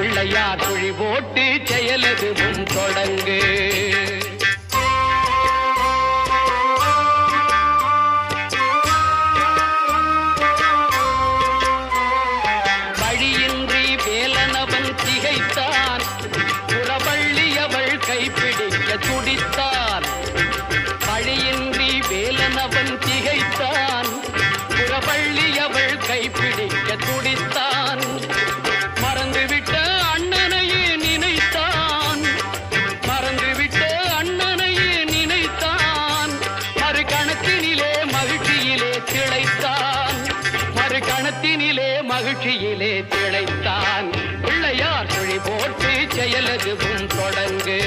பிள்ளையார் குழி போட்டு செயலதுவும் தொடங்கு. வழியின்றி வேலனவன் திகைத்தான். புறவள்ளி அவள் கைப்பிடிக்க துடித்தான். வழியின்றி வேலனவன் திகைத்தான். புறவள்ளி அவள் கைப்பிடி மகிழ்ச்சியிலே திளைத்தான். பிள்ளையார் சுழி போட்டு செயலதுவும் தொடங்கு.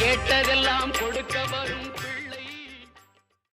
கேட்டதெல்லாம்